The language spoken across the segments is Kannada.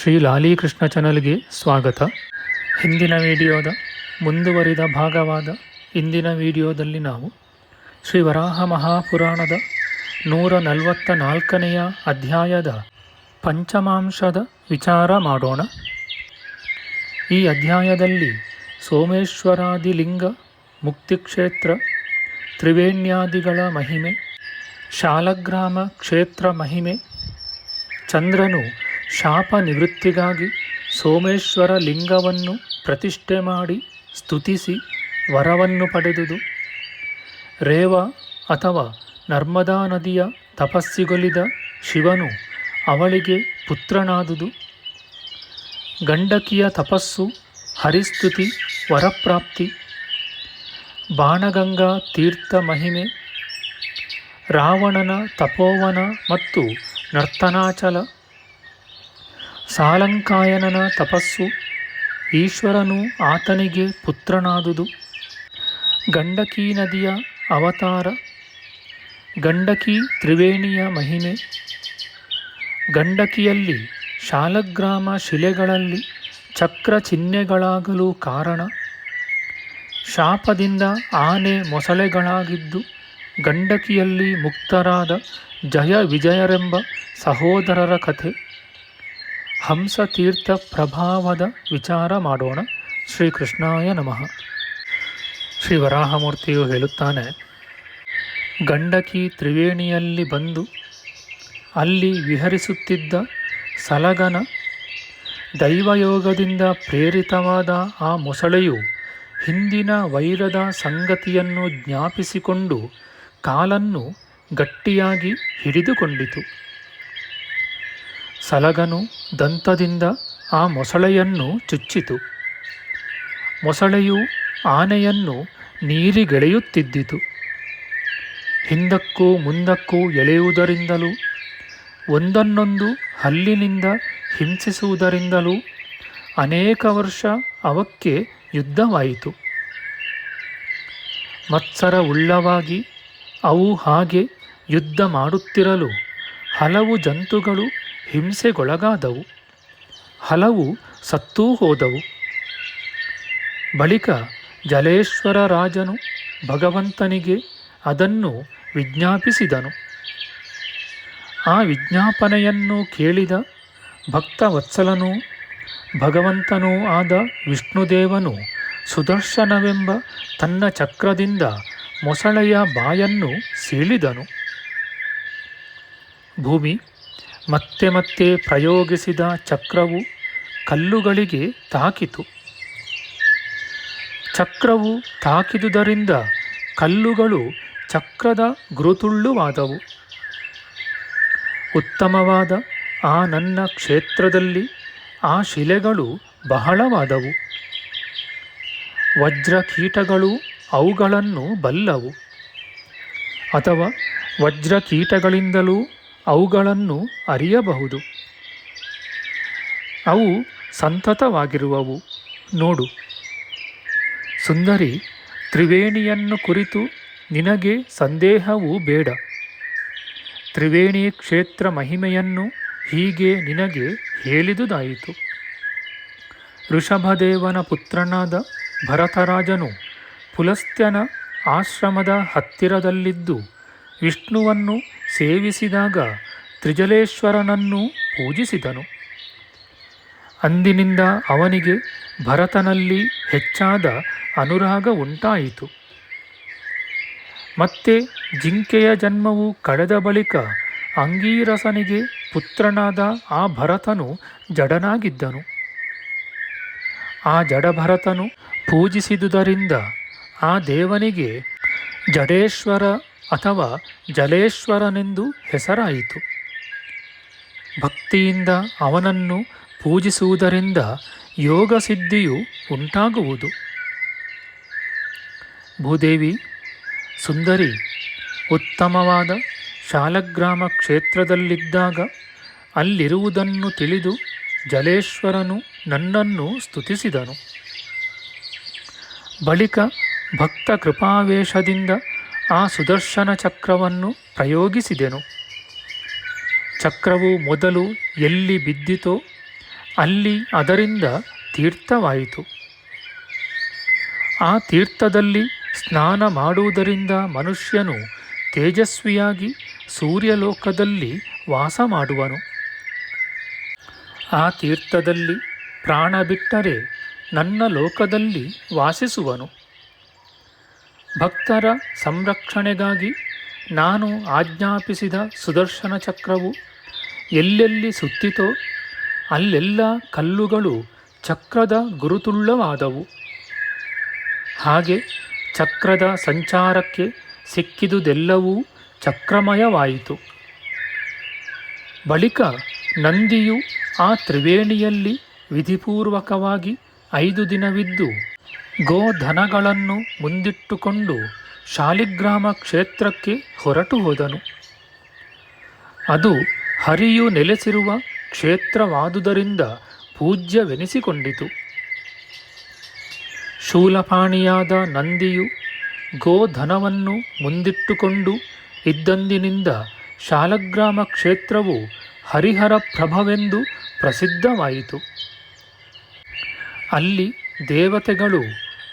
ಶ್ರೀ ಲಾಲೀಕೃಷ್ಣ ಚಾನಲ್ಗೆ ಸ್ವಾಗತ. ಹಿಂದಿನ ವಿಡಿಯೋದ ಮುಂದುವರಿದ ಭಾಗವಾದ ಇಂದಿನ ವಿಡಿಯೋದಲ್ಲಿ ನಾವು ಶ್ರೀ ವರಾಹ ಮಹಾಪುರಾಣದ ನೂರ ನಲವತ್ತ ನಾಲ್ಕನೆಯ ಅಧ್ಯಾಯದ ಪಂಚಮಾಂಶದ ವಿಚಾರ ಮಾಡೋಣ. ಈ ಅಧ್ಯಾಯದಲ್ಲಿ ಸೋಮೇಶ್ವರಾದಿಲಿಂಗ, ಮುಕ್ತಿಕ್ಷೇತ್ರ, ತ್ರಿವೇಣ್ಯಾದಿಗಳ ಮಹಿಮೆ, ಶಾಲಗ್ರಾಮ ಕ್ಷೇತ್ರ ಮಹಿಮೆ, ಚಂದ್ರನು ಶಾಪ ನಿವೃತ್ತಿಗಾಗಿ ಸೋಮೇಶ್ವರ ಲಿಂಗವನ್ನು ಪ್ರತಿಷ್ಠೆ ಮಾಡಿ ಸ್ತುತಿಸಿ ವರವನ್ನು ಪಡೆದುದು. ರೇವ ಅಥವಾ ನರ್ಮದಾ ನದಿಯ ತಪಸ್ಸಿಗೊಲಿದ ಶಿವನು ಅವಳಿಗೆ ಪುತ್ರನಾದುದು. ಗಂಡಕಿಯ ತಪಸ್ಸು, ಹರಿಸ್ತುತಿ, ವರಪ್ರಾಪ್ತಿ. ಬಾಣಗಂಗಾ ತೀರ್ಥ ಮಹಿಮೆ. ರಾವಣನ ತಪೋವನ ಮತ್ತು ನರ್ತನಾಚಲ. ಸಾಲಂಕಾಯನನ ತಪಸ್ಸು ಈಶ್ವರನು ಆತನಿಗೆ ಪುತ್ರನಾದುದು. ಗಂಡಕಿ ನದಿಯ ಅವತಾರ, ಗಂಡಕಿ ತ್ರಿವೇಣಿಯ ಮಹಿಮೆ, ಗಂಡಕಿಯಲ್ಲಿ ಶಾಲಗ್ರಾಮ ಶಿಲೆಗಳಲ್ಲಿ ಚಕ್ರ ಚಿಹ್ನೆಗಳಾಗಲು ಕಾರಣ, ಶಾಪದಿಂದ ಆನೆ ಮೊಸಳೆಗಳಾಗಿದ್ದು ಗಂಡಕಿಯಲ್ಲಿ ಮುಕ್ತರಾದ ಜಯ ವಿಜಯರೆಂಬ ಸಹೋದರರ ಕಥೆ. ಹಂಸತೀರ್ಥ ಪ್ರಭಾವದ ವಿಚಾರ ಮಾಡೋಣ. ಶ್ರೀಕೃಷ್ಣಾಯ ನಮಃ. ಶ್ರೀ ವರಾಹಮೂರ್ತಿಯು ಹೇಳುತ್ತಾನೆ, ಗಂಡಕಿ ತ್ರಿವೇಣಿಯಲ್ಲಿ ಬಂದು ಅಲ್ಲಿ ವಿಹರಿಸುತ್ತಿದ್ದ ಸಲಗನ ದೈವಯೋಗದಿಂದ ಪ್ರೇರಿತವಾದ ಆ ಮೊಸಳೆಯು ಹಿಂದಿನ ವೈರದ ಸಂಗತಿಯನ್ನು ಜ್ಞಾಪಿಸಿಕೊಂಡು ಕಾಲನ್ನು ಗಟ್ಟಿಯಾಗಿ ಹಿಡಿದುಕೊಂಡಿತು. ಸಲಗನು ದಂತದಿಂದ ಆ ಮೊಸಳೆಯನ್ನು ಚುಚ್ಚಿತು. ಮೊಸಳೆಯು ಆನೆಯನ್ನು ನೀರಿಗೆಳೆಯುತ್ತಿದ್ದಿತು. ಹಿಂದಕ್ಕೂ ಮುಂದಕ್ಕೂ ಎಳೆಯುವುದರಿಂದಲೂ, ಒಂದನ್ನೊಂದು ಹಲ್ಲಿನಿಂದ ಹಿಂಸಿಸುವುದರಿಂದಲೂ ಅನೇಕ ವರ್ಷ ಅವಕ್ಕೆ ಯುದ್ಧವಾಯಿತು. ಮತ್ಸರ ಉಳ್ಳವಾಗಿ ಅವು ಹಾಗೆ ಯುದ್ಧ ಮಾಡುತ್ತಿರಲು ಹಲವು ಜಂತುಗಳು ಹಿಂಸೆಗೊಳಗಾದವು. ಹಲವು ಸತ್ತೂ ಹೋದವು ಬಳಿಕ ಜಲೇಶ್ವರ ರಾಜನು ಭಗವಂತನಿಗೆ ಅದನ್ನು ವಿಜ್ಞಾಪಿಸಿದನು. ಆ ವಿಜ್ಞಾಪನೆಯನ್ನು ಕೇಳಿದ ಭಕ್ತವತ್ಸಲನೂ ಭಗವಂತನೂ ಆದ ವಿಷ್ಣುದೇವನು ಸುದರ್ಶನವೆಂಬ ತನ್ನ ಚಕ್ರದಿಂದ ಮೊಸಳೆಯ ಬಾಯನ್ನು ಸೀಳಿದನು. ಭೂಮಿ ಮತ್ತೆ ಮತ್ತೆ ಪ್ರಯೋಗಿಸಿದ ಚಕ್ರವು ಕಲ್ಲುಗಳಿಗೆ ತಾಕಿತು. ಚಕ್ರವು ತಾಕಿದುದರಿಂದ ಕಲ್ಲುಗಳು ಚಕ್ರದ ಗುರುತುಳ್ಳುವಾದವು. ಉತ್ತಮವಾದ ಆ ನನ್ನ ಕ್ಷೇತ್ರದಲ್ಲಿ ಆ ಶಿಲೆಗಳು ಬಹಳವಾದವು. ವಜ್ರ ಕೀಟಗಳು ಅವುಗಳನ್ನು ಬಲ್ಲವು. ಅಥವಾ ವಜ್ರ ಕೀಟಗಳಿಂದಲೂ ಅವುಗಳನ್ನು ಅರಿಯಬಹುದು. ಅವು ಸಂತತವಾಗಿರುವವು. ನೋಡು. ಸುಂದರಿ, ತ್ರಿವೇಣಿಯನ್ನು ಕುರಿತು ನಿನಗೆ ಸಂದೇಹವೂ ಬೇಡ. ತ್ರಿವೇಣಿ ಕ್ಷೇತ್ರ ಮಹಿಮೆಯನ್ನು ಹೀಗೆ ನಿನಗೆ ಹೇಳಿದುದಾಯಿತು. ಋಷಭದೇವನ ಪುತ್ರನಾದ ಭರತರಾಜನು ಪುಲಸ್ತ್ಯನ ಆಶ್ರಮದ ಹತ್ತಿರದಲ್ಲಿದ್ದು ವಿಷ್ಣುವನ್ನು ಸೇವಿಸಿದಾಗ ತ್ರಿಜಲೇಶ್ವರನನ್ನು ಪೂಜಿಸಿದನು. ಅಂದಿನಿಂದ ಅವನಿಗೆ ಭರತನಲ್ಲಿ ಹೆಚ್ಚಾದ ಅನುರಾಗ ಉಂಟಾಯಿತು. ಮತ್ತೆ ಜಿಂಕೆಯ ಜನ್ಮವು ಕಳೆದ ಬಳಿಕ ಅಂಗೀರಸನಿಗೆ ಪುತ್ರನಾದ ಆ ಭರತನು ಜಡನಾಗಿದ್ದನು. ಆ ಜಡಭರತನು ಪೂಜಿಸಿದುದರಿಂದ ಆ ದೇವನಿಗೆ ಜಡೇಶ್ವರ ಅಥವಾ ಜಲೇಶ್ವರನೆಂದು ಹೆಸರಾಯಿತು. ಭಕ್ತಿಯಿಂದ ಅವನನ್ನು ಪೂಜಿಸುವುದರಿಂದ ಯೋಗ ಸಿದ್ಧಿಯು ಉಂಟಾಗುವುದು. ಭೂದೇವಿ, ಸುಂದರಿ, ಉತ್ತಮವಾದ ಶಾಲಗ್ರಾಮ ಕ್ಷೇತ್ರದಲ್ಲಿದ್ದಾಗ ಅಲ್ಲಿರುವುದನ್ನು ತಿಳಿದು ಜಲೇಶ್ವರನು ನನ್ನನ್ನು ಸ್ತುತಿಸಿದನು. ಬಳಿಕ ಭಕ್ತ ಕೃಪಾವೇಶದಿಂದ ಆ ಸುದರ್ಶನ ಚಕ್ರವನ್ನು ಪ್ರಯೋಗಿಸಿದೆನು. ಚಕ್ರವು ಮೊದಲು ಎಲ್ಲಿ ಬಿದ್ದಿತೋ ಅಲ್ಲಿ ಅದರಿಂದ ತೀರ್ಥವಾಯಿತು. ಆ ತೀರ್ಥದಲ್ಲಿ ಸ್ನಾನ ಮಾಡುವುದರಿಂದ ಮನುಷ್ಯನು ತೇಜಸ್ವಿಯಾಗಿ ಸೂರ್ಯಲೋಕದಲ್ಲಿ ವಾಸ ಮಾಡುವನು. ಆ ತೀರ್ಥದಲ್ಲಿ ಪ್ರಾಣ ಬಿಟ್ಟರೆ ನನ್ನ ಲೋಕದಲ್ಲಿ ವಾಸಿಸುವನು. ಭಕ್ತರ ಸಂರಕ್ಷಣೆಗಾಗಿ ನಾನು ಆಜ್ಞಾಪಿಸಿದ ಸುದರ್ಶನ ಚಕ್ರವು ಎಲ್ಲೆಲ್ಲಿ ಸುತ್ತಿತೋ ಅಲ್ಲೆಲ್ಲ ಕಲ್ಲುಗಳು ಚಕ್ರದ ಗುರುತುಳ್ಳವಾದವು. ಹಾಗೆ ಚಕ್ರದ ಸಂಚಾರಕ್ಕೆ ಸಿಕ್ಕಿದುದೆಲ್ಲವೂ ಚಕ್ರಮಯವಾಯಿತು. ಬಳಿಕ ನಂದಿಯು ಆ ತ್ರಿವೇಣಿಯಲ್ಲಿ ವಿಧಿಪೂರ್ವಕವಾಗಿ ಐದು ದಿನವಿದ್ದು ಗೋಧನಗಳನ್ನು ಮುಂದಿಟ್ಟುಕೊಂಡು ಶಾಲಿಗ್ರಾಮ ಕ್ಷೇತ್ರಕ್ಕೆ ಹೊರಟು ಹೋದನು. ಅದು ಹರಿಯು ನೆಲೆಸಿರುವ ಕ್ಷೇತ್ರವಾದುದರಿಂದ ಪೂಜ್ಯವೆನಿಸಿಕೊಂಡಿತು. ಶೂಲಪಾಣಿಯಾದ ನಂದಿಯು ಗೋಧನವನ್ನು ಮುಂದಿಟ್ಟುಕೊಂಡು ಇದ್ದಂದಿನಿಂದ ಶಾಲಗ್ರಾಮ ಕ್ಷೇತ್ರವು ಹರಿಹರ ಪ್ರಭವೆಂದು ಪ್ರಸಿದ್ಧವಾಯಿತು. ಅಲ್ಲಿ ದೇವತೆಗಳು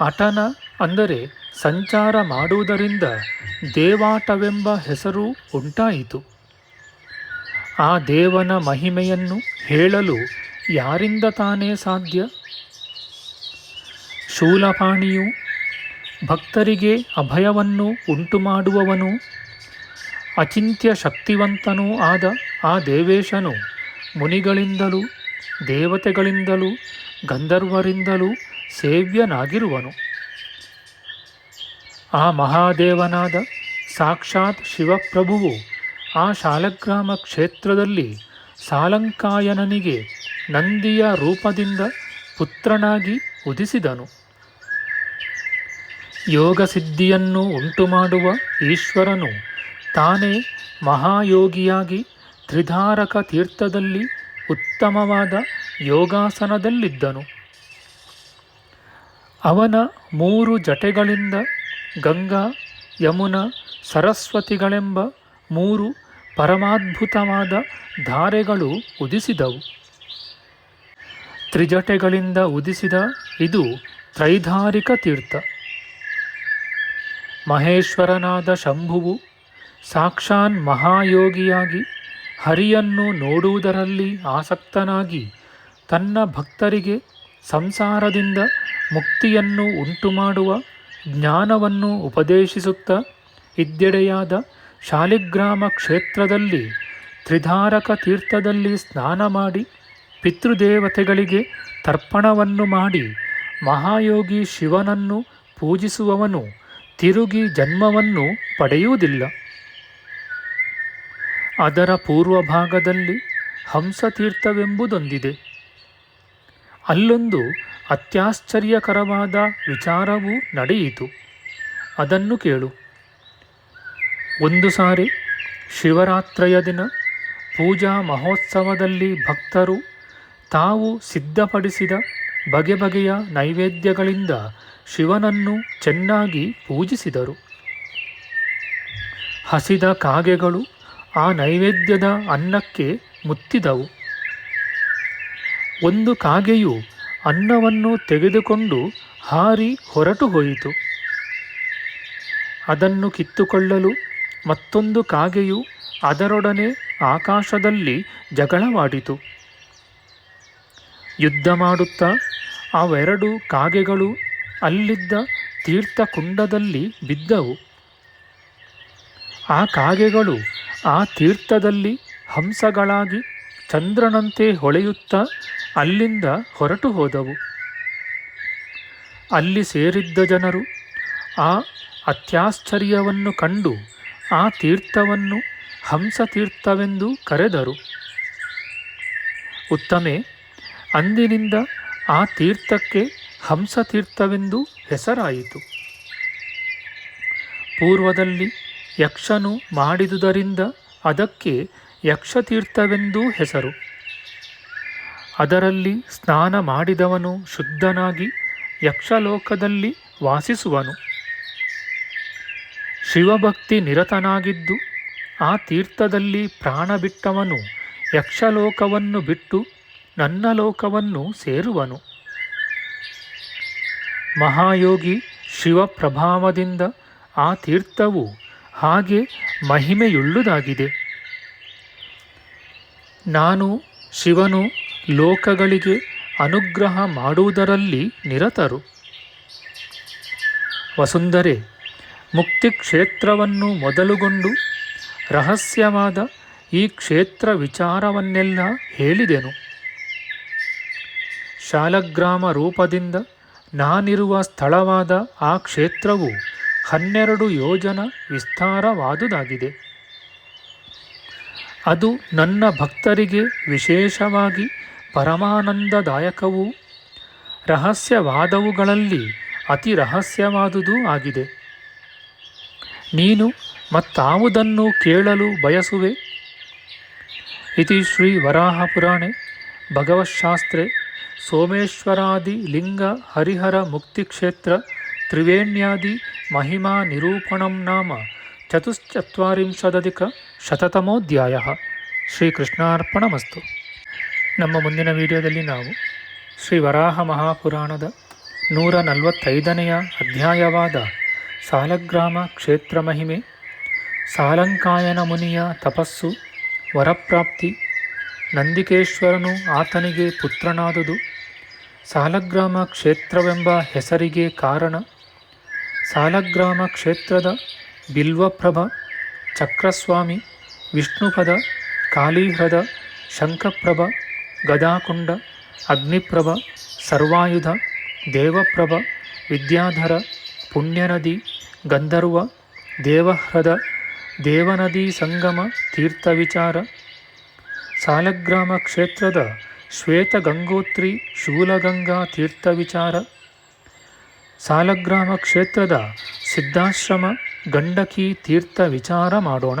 ಅಟನ ಅಂದರೆ ಸಂಚಾರ ಮಾಡುವುದರಿಂದ ದೇವಾಟವೆಂಬ ಹೆಸರು ಉಂಟಾಯಿತು. ಆ ದೇವನ ಮಹಿಮೆಯನ್ನು ಹೇಳಲು ಯಾರಿಂದ ತಾನೇ ಸಾಧ್ಯ? ಶೂಲಪಾಣಿಯು ಭಕ್ತರಿಗೆ ಅಭಯವನ್ನು ಉಂಟುಮಾಡುವವನು, ಅಚಿಂತ್ಯ ಶಕ್ತಿವಂತನೂ ಆದ ಆ ದೇವೇಶನು ಮುನಿಗಳಿಂದಲೂ ದೇವತೆಗಳಿಂದಲೂ ಗಂಧರ್ವರಿಂದಲೂ ಸೇವ್ಯನಾಗಿರುವನು. ಆ ಮಹಾದೇವನಾದ ಸಾಕ್ಷಾತ್ ಶಿವಪ್ರಭುವು ಆ ಶಾಲಗ್ರಾಮ ಕ್ಷೇತ್ರದಲ್ಲಿ ಸಾಲಂಕಾಯನನಿಗೆ ನಂದಿಯ ರೂಪದಿಂದ ಪುತ್ರನಾಗಿ ಉದಿಸಿದನು. ಯೋಗಸಿದ್ಧಿಯನ್ನು ಉಂಟುಮಾಡುವ ಈಶ್ವರನು ತಾನೇ ಮಹಾಯೋಗಿಯಾಗಿ ತ್ರಿಧಾರಕ ತೀರ್ಥದಲ್ಲಿ ಉತ್ತಮವಾದ ಯೋಗಾಸನದಲ್ಲಿದ್ದನು. ಅವನ ಮೂರು ಜಟೆಗಳಿಂದ ಗಂಗಾ, ಯಮುನಾ, ಸರಸ್ವತಿಗಳೆಂಬ ಮೂರು ಪರಮಾದ್ಭುತವಾದ ಧಾರೆಗಳು ಉದಿಸಿದವು. ತ್ರಿಜಟೆಗಳಿಂದ ಉದಿಸಿದ ಇದು ತ್ರೈಧಾರಿಕ ತೀರ್ಥ. ಮಹೇಶ್ವರನಾದ ಶಂಭುವು ಸಾಕ್ಷಾನ್ ಮಹಾಯೋಗಿಯಾಗಿ ಹರಿಯನ್ನು ನೋಡುವುದರಲ್ಲಿ ಆಸಕ್ತನಾಗಿ ತನ್ನ ಭಕ್ತರಿಗೆ ಸಂಸಾರದಿಂದ ಮುಕ್ತಿಯನ್ನು ಉಂಟುಮಾಡುವ ಜ್ಞಾನವನ್ನು ಉಪದೇಶಿಸುತ್ತಾ ಇದ್ದೆಡೆಯಾದ ಶಾಲಿಗ್ರಾಮ ಕ್ಷೇತ್ರದಲ್ಲಿ ತ್ರಿಧಾರಕ ತೀರ್ಥದಲ್ಲಿ ಸ್ನಾನ ಮಾಡಿ ಪಿತೃದೇವತೆಗಳಿಗೆ ತರ್ಪಣವನ್ನು ಮಾಡಿ ಮಹಾಯೋಗಿ ಶಿವನನ್ನು ಪೂಜಿಸುವವನು ತಿರುಗಿ ಜನ್ಮವನ್ನು ಪಡೆಯುವುದಿಲ್ಲ. ಅದರ ಪೂರ್ವಭಾಗದಲ್ಲಿ ಹಂಸತೀರ್ಥವೆಂಬುದೊಂದಿದೆ. ಅಲ್ಲೊಂದು ಅತ್ಯಾಶ್ಚರ್ಯಕರವಾದ ವಿಚಾರವೂ ನಡೆಯಿತು. ಅದನ್ನು ಕೇಳು. ಒಂದು ಸಾರಿ ಶಿವರಾತ್ರಿಯ ದಿನ ಪೂಜಾ ಮಹೋತ್ಸವದಲ್ಲಿ ಭಕ್ತರು ತಾವು ಸಿದ್ಧಪಡಿಸಿದ ಬಗೆ ಬಗೆಯ ನೈವೇದ್ಯಗಳಿಂದ ಶಿವನನ್ನು ಚೆನ್ನಾಗಿ ಪೂಜಿಸಿದರು. ಹಸಿದ ಕಾಗೆಗಳು ಆ ನೈವೇದ್ಯದ ಅನ್ನಕ್ಕೆ ಮುತ್ತಿದವು. ಒಂದು ಕಾಗೆಯು ಅನ್ನವನ್ನು ತೆಗೆದುಕೊಂಡು ಹಾರಿ ಹೊರಟು ಹೋಯಿತು. ಅದನ್ನು ಕಿತ್ತುಕೊಳ್ಳಲು ಮತ್ತೊಂದು ಕಾಗೆಯು ಅದರೊಡನೆ ಆಕಾಶದಲ್ಲಿ ಜಗಳವಾಡಿತು. ಯುದ್ಧ ಮಾಡುತ್ತಾ ಅವೆರಡು ಕಾಗೆಗಳು ಅಲ್ಲಿದ್ದ ತೀರ್ಥಕುಂಡದಲ್ಲಿ ಬಿದ್ದವು. ಆ ಕಾಗೆಗಳು ಆ ತೀರ್ಥದಲ್ಲಿ ಹಂಸಗಳಾಗಿ ಚಂದ್ರನಂತೆ ಹೊಳೆಯುತ್ತಾ ಅಲ್ಲಿಂದ ಹೊರಟು ಹೋದವು. ಅಲ್ಲಿ ಸೇರಿದ್ದ ಜನರು ಆ ಅತ್ಯಾಶ್ಚರ್ಯವನ್ನು ಕಂಡು ಆ ತೀರ್ಥವನ್ನು ಹಂಸತೀರ್ಥವೆಂದು ಕರೆದರು. ಉತ್ತಮೆ, ಅಂದಿನಿಂದ ಆ ತೀರ್ಥಕ್ಕೆ ಹಂಸತೀರ್ಥವೆಂದು ಹೆಸರಾಯಿತು. ಪೂರ್ವದಲ್ಲಿ ಯಕ್ಷನು ಮಾಡಿದುದರಿಂದ ಅದಕ್ಕೆ ಯಕ್ಷತೀರ್ಥವೆಂದೂ ಹೆಸರು. ಅದರಲ್ಲಿ ಸ್ನಾನ ಮಾಡಿದವನು ಶುದ್ಧನಾಗಿ ಯಕ್ಷಲೋಕದಲ್ಲಿ ವಾಸಿಸುವನು. ಶಿವಭಕ್ತಿ ನಿರತನಾಗಿದ್ದು ಆ ತೀರ್ಥದಲ್ಲಿ ಪ್ರಾಣ ಬಿಟ್ಟವನು ಯಕ್ಷಲೋಕವನ್ನು ಬಿಟ್ಟು ನನ್ನ ಲೋಕವನ್ನು ಸೇರುವನು. ಮಹಾಯೋಗಿ ಶಿವಪ್ರಭಾವದಿಂದ ಆ ತೀರ್ಥವು ಹಾಗೆ ಮಹಿಮೆಯುಳ್ಳುದಾಗಿದೆ. ನಾನು ಶಿವನು ಲೋಕಗಳಿಗೆ ಅನುಗ್ರಹ ಮಾಡುವುದರಲ್ಲಿ ನಿರತರು. ವಸುಂಧರೆ ಮುಕ್ತಿ ಕ್ಷೇತ್ರವನ್ನು ಮೊದಲುಗೊಂಡು ರಹಸ್ಯವಾದ ಈ ಕ್ಷೇತ್ರ ವಿಚಾರವನ್ನೆಲ್ಲ ಹೇಳಿದೆನು. ಶಾಲಗ್ರಾಮ ರೂಪದಿಂದ ನಾನಿರುವ ಸ್ಥಳವಾದ ಆ ಕ್ಷೇತ್ರವು ಹನ್ನೆರಡು ಯೋಜನ ವಿಸ್ತಾರವಾದುದಾಗಿದೆ. ಅದು ನನ್ನ ಭಕ್ತರಿಗೆ ವಿಶೇಷವಾಗಿ ಪರಮಾನಂದದಾಯಕವೂ ರಹಸ್ಯವಾದವುಗಳಲ್ಲಿ ಅತಿ ರಹಸ್ಯವಾದುದೂ ಆಗಿದೆ. ನೀನು ಮತ್ತಾವುದನ್ನು ಕೇಳಲು ಬಯಸುವೆ? ಇತಿ ಶ್ರೀ ವರಾಹಪುರಾಣೆ ಭಗವಶಾಸ್ತ್ರೆ ಸೋಮೇಶ್ವರಾದಿ ಲಿಂಗ ಹರಿಹರ ಮುಕ್ತಿಕ್ಷೇತ್ರ ತ್ರಿವೇಣ್ಯಾದಿ ಮಹಿಮಾ ನಿರೂಪಣಂ ನಾಮ, ಚತುಶ್ಚತ್ವರಿಂಶದಧಿಕ ಶತತಮೋಧ್ಯಾಯ ಶ್ರೀಕೃಷ್ಣಾರ್ಪಣಮಸ್ತು. ನಮ್ಮ ಮುಂದಿನ ವಿಡಿಯೋದಲ್ಲಿ ನಾವು ಶ್ರೀ ವರಾಹ ಮಹಾಪುರಾಣದ ನೂರ ನಲವತ್ತೈದನೆಯ ಅಧ್ಯಾಯವಾದ ಸಾಲಗ್ರಾಮ ಕ್ಷೇತ್ರ ಮಹಿಮೆ, ಸಾಲಂಕಾಯನ ಮುನಿಯ ತಪಸ್ಸು, ವರಪ್ರಾಪ್ತಿ, ನಂದಿಕೇಶ್ವರನು ಆತನಿಗೆ ಪುತ್ರನಾದುದು, ಸಾಲಗ್ರಾಮ ಕ್ಷೇತ್ರವೆಂಬ ಹೆಸರಿಗೆ ಕಾರಣ, ಸಾಲಗ್ರಾಮ ಕ್ಷೇತ್ರದ ಬಿಲ್ವಪ್ರಭ, ಚಕ್ರಸ್ವಾಮಿ ವಿಷ್ಣುಪದ, ಕಾಳೀಹ್ರದ, ಶಂಖಪ್ರಭ, ಗದಾಕುಂಡ, ಅಗ್ನಿಪ್ರಭ, ಸರ್ವಾಯುಧ, ದೇವಪ್ರಭ, ವಿದ್ಯಾಧರ, ಪುಣ್ಯನದಿ, ಗಂಧರ್ವ, ದೇವಹ್ರದ, ದೇವನದಿ ಸಂಗಮ, ತೀರ್ಥವಿಚಾರ, ಸಾಲಗ್ರಾಮ ಕ್ಷೇತ್ರದ ಶ್ವೇತ ಗಂಗೋತ್ರಿ ಶೂಲಗಂಗಾ ತೀರ್ಥವಿಚಾರ, ಸಾಲಗ್ರಾಮ ಕ್ಷೇತ್ರದ ಸಿದ್ಧಾಶ್ರಮ, ಗಂಡಕಿ ತೀರ್ಥ ವಿಚಾರ ಮಾಡೋಣ.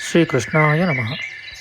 ಶ್ರೀಕೃಷ್ಣಾಯ ನಮಃ